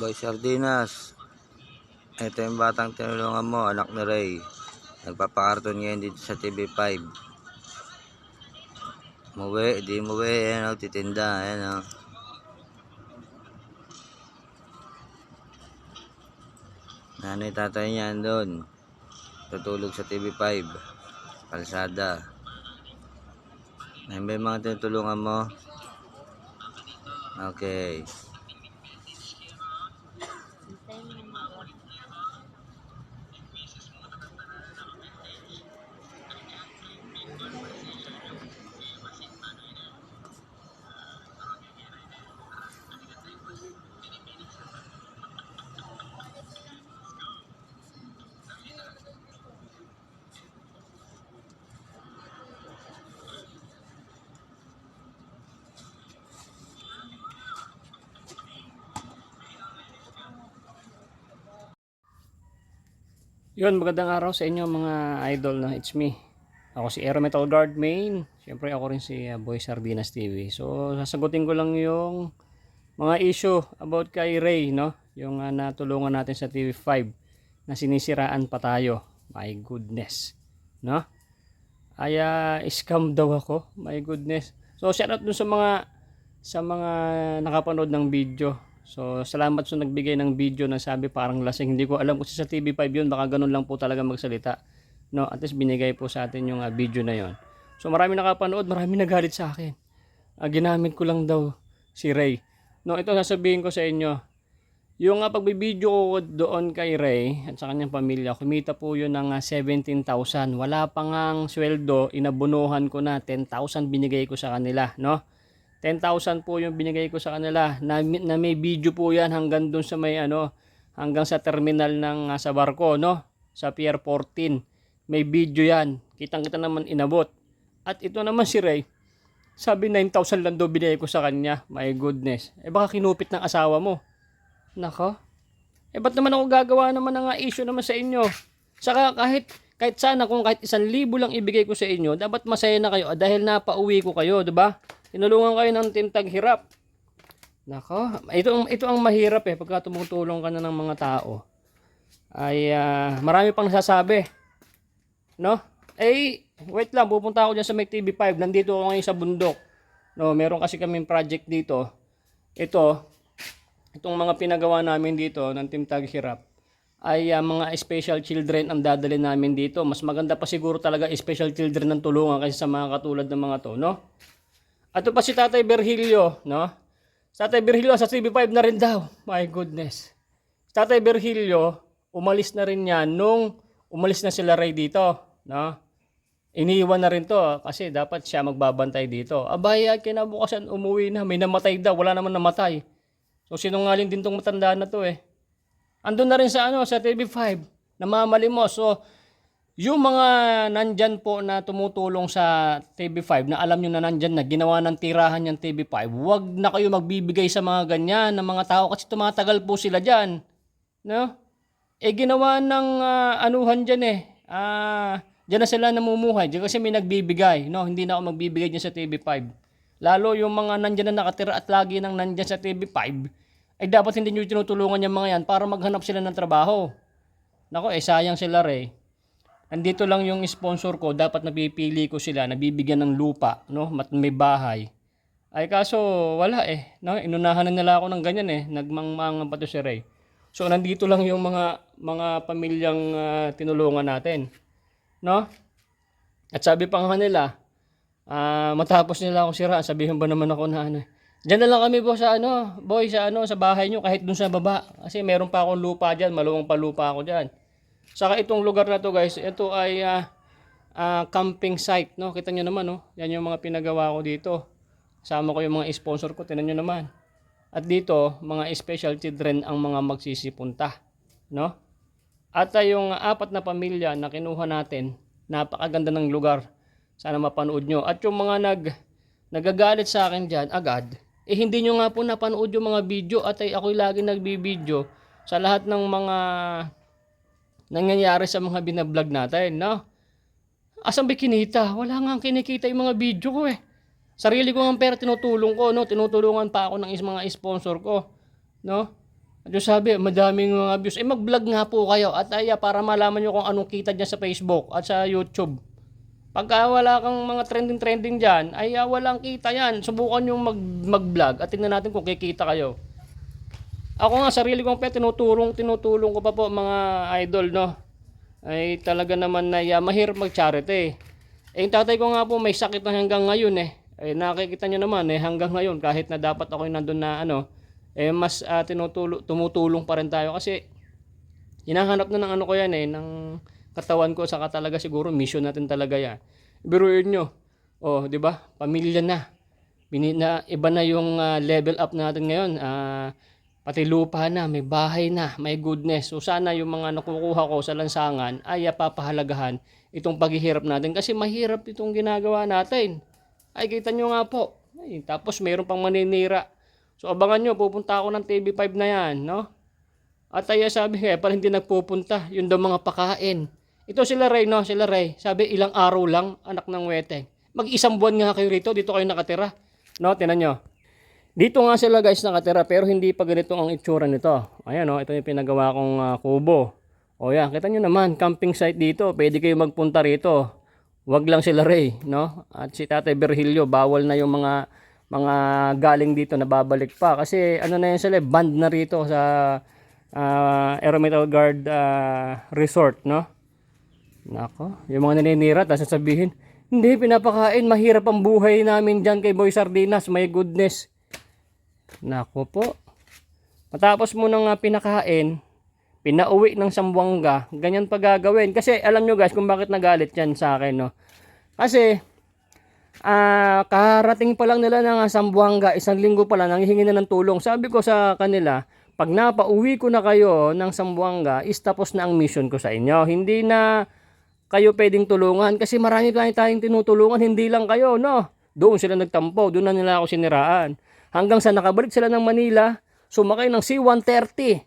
Boy Sardinas. Ito yung batang tinulungan mo, anak ni Ray. Nagpapakarton ngayon dito sa TV5. Muwi, di muwi. Ayan o, titinda. Ayan o. Nanay tatay niya andun. Tutulog sa TV5. Kalsada. Ayun ba yung mga tinutulungan mo? Okay. Yun, magandang araw sa inyo mga idol na it's me. Ako si Aero Metal Guard Main. Siyempre ako rin si uh, Boy Sardinas TV. So sasagutin ko lang yung mga issue about kay Ray, no? Yung uh, natulungan natin sa TV5 na sinisiraan pa tayo. My goodness. No? Ay uh, scam daw ako. My goodness. So shoutout dun sa mga sa mga nakapanood ng video. So, salamat sa nagbigay ng video na sabi parang lasing. Hindi ko alam kung sa TV5 yun. Baka ganun lang po talaga magsalita. No, at least binigay po sa atin yung ah, video na yon. So, marami nakapanood. Marami nagalit sa akin. Ah, ginamit ko lang daw si Ray. No, ito sasabihin ko sa inyo. Yung uh, pagbibideo ko doon kay Ray at sa kanyang pamilya, kumita po yun ng ah, 17,000. Wala pa ngang sweldo, inabunuhan ko na 10,000 binigay ko sa kanila, no? 10,000 po yung binigay ko sa kanila. Na, na may video po yan hanggang dun sa may ano hanggang sa terminal ng uh, sa barko no? Sa Pier 14 may video yan. Kitang kita naman inabot. At ito naman si Ray. Sabi 9,000 lang daw binigay ko sa kanya. My goodness. Eh baka kinupit ng asawa mo. Nako. Eh ba't naman ako gagawa naman ng uh, issue naman sa inyo? Saka kahit kahit sana kung kahit isang libo lang ibigay ko sa inyo dapat masaya na kayo. Ah, dahil napauwi ko kayo 'di ba Tinulungan kayo ng team taghirap. Nako, ito ito ang mahirap eh pagka tumutulong ka na ng mga tao. Ay ah, marami pang nasasabi. No? Eh, wait lang, pupunta ako diyan sa may TV5. Nandito ako ngayon sa bundok. No, meron kasi kaming project dito. Ito, itong mga pinagawa namin dito ng Team Taghirap ay ah, mga special children ang dadali namin dito. Mas maganda pa siguro talaga special children ng tulungan kasi sa mga katulad ng mga to, no? Ato pa si Tatay Berhilio, no? Tatay Berhilio sa CB5 na rin daw. My goodness. Tatay Berhilio, umalis na rin yan nung umalis na sila Ray dito, no? Iniiwan na rin to ah, kasi dapat siya magbabantay dito. Abaya, kinabukasan umuwi na. May namatay daw. Wala naman namatay. So sinungaling din tong matanda na to eh. Andun na rin sa ano, sa TV5. Namamalimos. So, yung mga nandyan po na tumutulong sa TV5 na alam nyo na nandyan na ginawa ng tirahan yung TV5, wag na kayo magbibigay sa mga ganyan ng mga tao kasi tumatagal po sila dyan. No? Eh ginawa ng ah, anuhan dyan eh. Ah, dyan na sila namumuhay. Dyan kasi may nagbibigay. No? Hindi na ako magbibigay dyan sa TV5. Lalo yung mga nandyan na nakatira at lagi nang nandyan sa TV5, ay dapat hindi nyo tinutulungan yung mga yan para maghanap sila ng trabaho. Nako, eh sayang sila Ray. Andito lang yung sponsor ko, dapat napipili ko sila, nabibigyan ng lupa, no? Mat may bahay. Ay kaso wala eh, no? Inunahan na nila ako ng ganyan eh, nagmangmangan pa to si Ray. So nandito lang yung mga mga pamilyang ah, tinulungan natin, no? At sabi pa nga nila, ah, matapos nila ako sira, sabihin ba naman ako na ano, Diyan na lang kami po sa ano, boy, sa ano, sa bahay nyo, kahit dun sa baba. Kasi meron pa akong lupa dyan, maluwang pa lupa ako dyan. Saka itong lugar na to guys, ito ay ah, ah, camping site, no? Kita nyo naman, no? Yan yung mga pinagawa ko dito. Sama ko yung mga sponsor ko, tinan nyo naman. At dito, mga special children ang mga magsisipunta, no? At ah, yung apat na pamilya na kinuha natin, napakaganda ng lugar. Sana mapanood nyo. At yung mga nag nagagalit sa akin dyan agad, eh hindi nyo nga po napanood yung mga video at ay ako'y lagi nagbibideo sa lahat ng mga nangyayari sa mga binablog natin, no? Asan ba kinita? Wala nga kinikita yung mga video ko eh. Sarili ko nga pera tinutulong ko, no? Tinutulungan pa ako ng is mga sponsor ko, no? At yung sabi, madaming mga views. Eh mag-vlog nga po kayo at aya para malaman nyo kung anong kita dyan sa Facebook at sa YouTube. Pagka wala kang mga trending-trending dyan, ay ah, walang kita yan. Subukan nyo mag, mag-vlog at tingnan natin kung kikita kayo. Ako nga, sarili kong pet, tinutulong, tinutulong ko pa po mga idol, no? Ay talaga naman na yeah, mahirap mag-charity. Eh, yung tatay ko nga po may sakit na hanggang ngayon eh. Eh, nakikita nyo naman eh, hanggang ngayon, kahit na dapat ako yung nandun na ano, eh, mas ah, tinutulo, tumutulong pa rin tayo kasi hinahanap na ng ano ko yan eh, ng katawan ko, saka talaga siguro mission natin talaga yan. Biruin nyo, oh, di ba? Pamilya na. Bini, na iba na yung ah, level up natin ngayon. Ah, pati lupa na, may bahay na, may goodness. So sana yung mga nakukuha ko sa lansangan ay ah, papahalagahan itong paghihirap natin kasi mahirap itong ginagawa natin. Ay kita nyo nga po. Ay, tapos mayroon pang maninira. So abangan nyo, pupunta ako ng TV5 na yan, no? At ay sabi kaya pala hindi nagpupunta, yun daw mga pakain. Ito sila Ray, no? Sila Ray. Sabi ilang araw lang, anak ng weteng. Mag-isang buwan nga kayo rito, dito kayo nakatira. No, tinan nyo. Dito nga sila guys nakatira pero hindi pa ganito ang itsura nito. Ayan no, ito yung pinagawa kong ah, kubo. O yan, kita nyo naman, camping site dito. Pwede kayo magpunta rito. Wag lang sila Ray, no? At si Tatay Berhilio, bawal na yung mga mga galing dito na babalik pa kasi ano na yan sila, band na rito sa uh, Aerometal Guard ah, Resort, no? Nako, yung mga naninira, tapos sasabihin, hindi, pinapakain, mahirap ang buhay namin dyan kay Boy Sardinas, my goodness. Nako po. Matapos mo nang ah, pinakain, pinauwi ng Sambuanga, ganyan pa gagawin. Kasi alam nyo guys kung bakit nagalit yan sa akin, no? Kasi, ah karating pa lang nila ng ah, Sambuanga, isang linggo pa lang, nanghihingi na ng tulong. Sabi ko sa kanila, pag napauwi ko na kayo ng Sambuanga, is tapos na ang mission ko sa inyo. Hindi na kayo pwedeng tulungan kasi marami tayong tayong tinutulungan, hindi lang kayo, no? Doon sila nagtampo, doon na nila ako siniraan. Hanggang sa nakabalik sila ng Manila, sumakay ng C-130.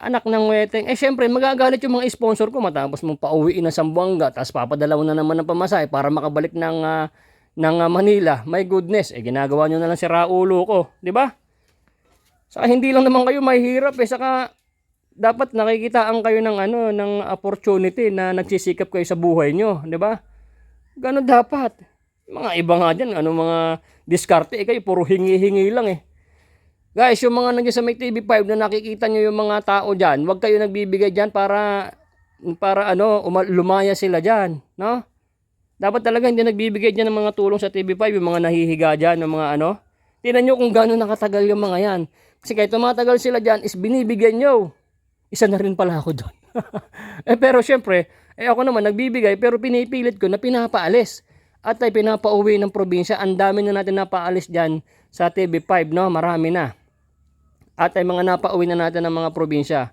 Anak ng weteng. Eh syempre, magagalit yung mga sponsor ko matapos mong pauwiin ng Sambuanga, tapos papadala na naman ng pamasahe para makabalik ng, ah, ng ah, Manila. My goodness, eh ginagawa nyo na lang si Raulo ko, di ba? Saka hindi lang naman kayo mahihirap eh, saka dapat nakikitaan kayo ng ano ng opportunity na nagsisikap kayo sa buhay nyo, di ba? Ganon dapat. Mga iba nga dyan, ano mga diskarte, eh kayo puro hingi-hingi lang eh. Guys, yung mga nandiyan sa may TV5 na nakikita nyo yung mga tao dyan, huwag kayo nagbibigay dyan para, para ano, uma- lumaya sila dyan, no? Dapat talaga hindi nagbibigay dyan ng mga tulong sa TV5, yung mga nahihiga dyan, yung mga ano. Tingnan nyo kung gano'n nakatagal yung mga yan. Kasi kahit tumatagal sila dyan, is binibigyan nyo. Isa na rin pala ako doon. eh pero syempre, eh ako naman nagbibigay pero pinipilit ko na pinapaalis. At ay pinapauwi ng probinsya. Ang dami na natin napaalis dyan sa TV5, no? Marami na. At ay mga napauwi na natin ng mga probinsya.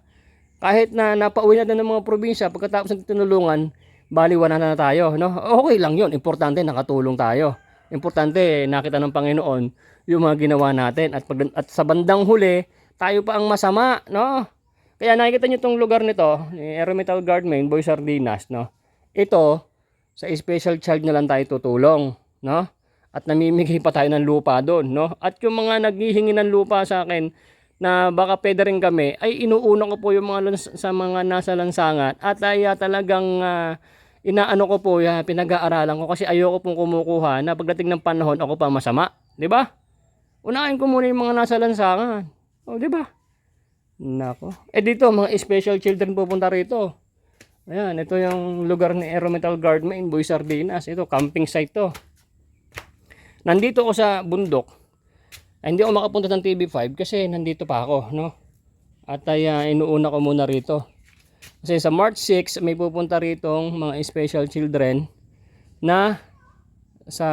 Kahit na napauwi natin ng mga probinsya, pagkatapos ng tinulungan, baliwan na na tayo, no? Okay lang yun. Importante, nakatulong tayo. Importante, nakita ng Panginoon yung mga ginawa natin. At, pag, at sa bandang huli, tayo pa ang masama, no? Kaya nakikita nyo itong lugar nito, ni Aerometal Guard Main, Boy Sardinas, no? Ito, sa special child na lang tayo tutulong, no? At namimigay pa tayo ng lupa doon, no? At yung mga naghihingi ng lupa sa akin, na baka pwede rin kami, ay inuuna ko po yung mga sa mga nasa lansangan at ay ah, talagang ah, inaano ko po, ya, pinag-aaralan ko kasi ayoko pong kumukuha na pagdating ng panahon ako pa masama, di ba? Unahin ko muna yung mga nasa lansangan. O, di ba? Nako. Eh dito, mga special children pupunta rito. Ayan, ito yung lugar ni Aerometal Guard Main, Boy Sardinas. Ito, camping site to. Nandito ako sa bundok. Ay, hindi ako makapunta ng TV5 kasi nandito pa ako, no? At ay ah, inuuna ko muna rito. Kasi sa March 6, may pupunta rito mga special children na sa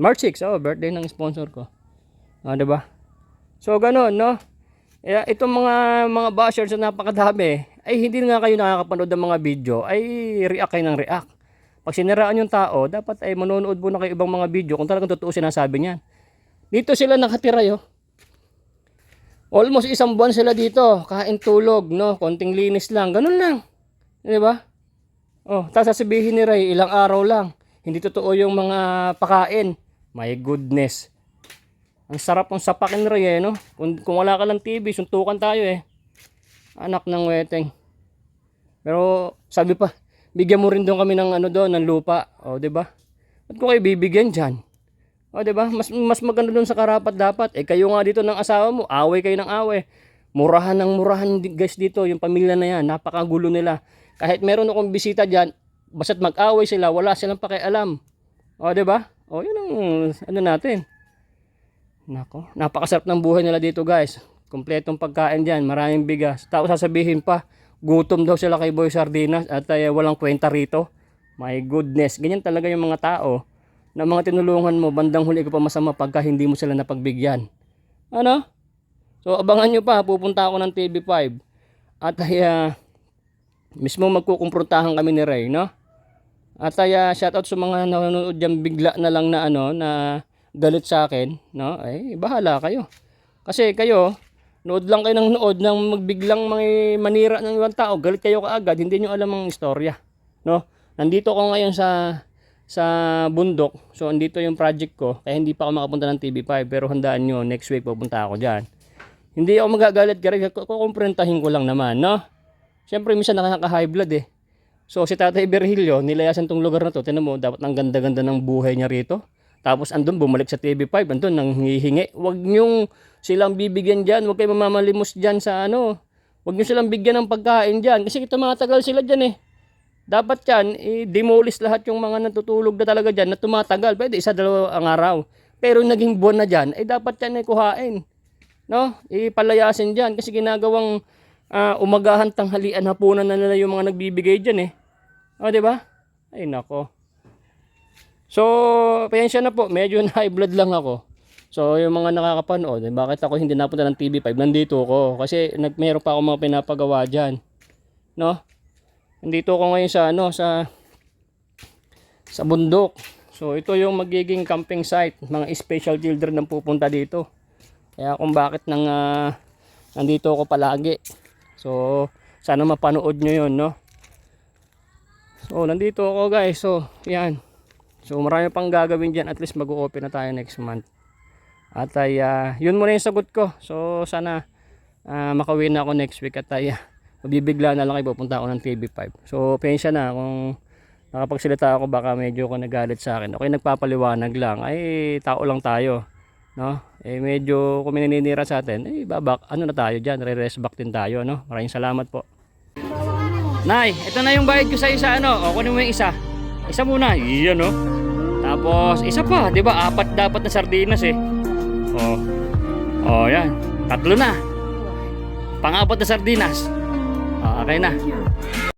March 6, oh, birthday ng sponsor ko. Ah, 'di ba? So ganoon, no? Itong mga mga bashers na napakadami, ay hindi nga kayo nakakapanood ng mga video, ay react kayo ng react. Pag siniraan yung tao, dapat ay manonood muna kayo ibang mga video kung talagang totoo sinasabi niyan. Dito sila nakatira yo. Almost isang buwan sila dito, kain tulog, no? Konting linis lang, ganun lang. 'Di ba? Oh, tapos sasabihin ni Ray, ilang araw lang. Hindi totoo yung mga pakain. My goodness. Ang sarap ng sapakin rin eh, no? Kung, kung wala ka lang TV, suntukan tayo eh. Anak ng weteng. Pero sabi pa, bigyan mo rin doon kami ng ano doon, ng lupa. O, di ba? Ba't ko kayo bibigyan dyan? O, di ba? Mas, mas maganda doon sa karapat dapat. Eh, kayo nga dito ng asawa mo, away kayo ng away. Murahan ng murahan guys dito, yung pamilya na yan. Napakagulo nila. Kahit meron akong bisita dyan, basta't mag-away sila, wala silang pakialam. O, di ba? O, yun ang ano natin. Nako, napakasarap ng buhay nila dito guys. Kompletong pagkain dyan, maraming bigas. Tapos sasabihin pa, gutom daw sila kay Boy Sardinas at ay walang kwenta rito. My goodness, ganyan talaga yung mga tao na mga tinulungan mo, bandang huli ka pa masama pagka hindi mo sila napagbigyan. Ano? So abangan nyo pa, pupunta ako ng TV5. At ay ah, mismo magkukumprontahan kami ni Ray, no? At ay ah, shoutout sa mga nanonood dyan bigla na lang na ano, na galit sa akin, no? Ay, bahala kayo. Kasi kayo, nood lang kayo ng nood ng magbiglang mga manira ng ibang tao, galit kayo kaagad, hindi nyo alam ang istorya, no? Nandito ko ngayon sa sa bundok. So, andito yung project ko. Kaya hindi pa ako makapunta ng TV5. Pero handaan nyo, next week pupunta ako dyan. Hindi ako magagalit rin. Kukumprentahin ko lang naman, no? Siyempre, minsan nakaka-high blood eh. So, si Tatay Virgilio, nilayasan tong lugar na to. Tinan mo, dapat ang ganda-ganda ng buhay niya rito. Tapos andun, bumalik sa TV5. Andun, nang hihingi. Huwag nyong silang bibigyan dyan. Huwag kayo mamamalimos dyan sa ano. Huwag nyo silang bigyan ng pagkain dyan. Kasi ito mga tagal sila dyan eh. Dapat yan, i-demolish lahat yung mga natutulog na talaga dyan na tumatagal. Pwede isa, dalawa ang araw. Pero naging buwan na dyan, ay dapat yan ay kuhain. No? Ipalayasin dyan kasi ginagawang ah, umagahan, tanghalian, hapunan na nila yung mga nagbibigay dyan eh. O, di ba? Ay, nako. So, pasensya na po, medyo na high blood lang ako. So, yung mga nakakapanood, eh, bakit ako hindi napunta ng TV5? Nandito ko. Kasi nag, meron pa ako mga pinapagawa dyan. No? Nandito ako ngayon sa ano sa sa bundok. So ito yung magiging camping site, mga special children ang pupunta dito. Kaya kung bakit nang ah, nandito ako palagi. So sana mapanood nyo yun, no? So nandito ako guys. So yan. So marami pang gagawin dyan. At least mag-open na tayo next month. At ay ah, yun muna yung sagot ko. So sana ah, makawin na ako next week at ay ah, mabibigla na lang kayo pupunta ako ng TV5 so pensya na kung nakapagsalita ako baka medyo ko nagalit sa akin okay nagpapaliwanag lang ay tao lang tayo no eh medyo kung may naninira sa atin eh babak ano na tayo diyan re-rest back din tayo no maraming salamat po Nay, ito na yung bayad ko sa isa ano. O kunin mo yung isa. Isa muna. Iyan no. Tapos isa pa, 'di ba? Apat dapat na sardinas eh. Oh. Oh, yan. Tatlo na. Pang-apat na sardinas. Ah, okay na.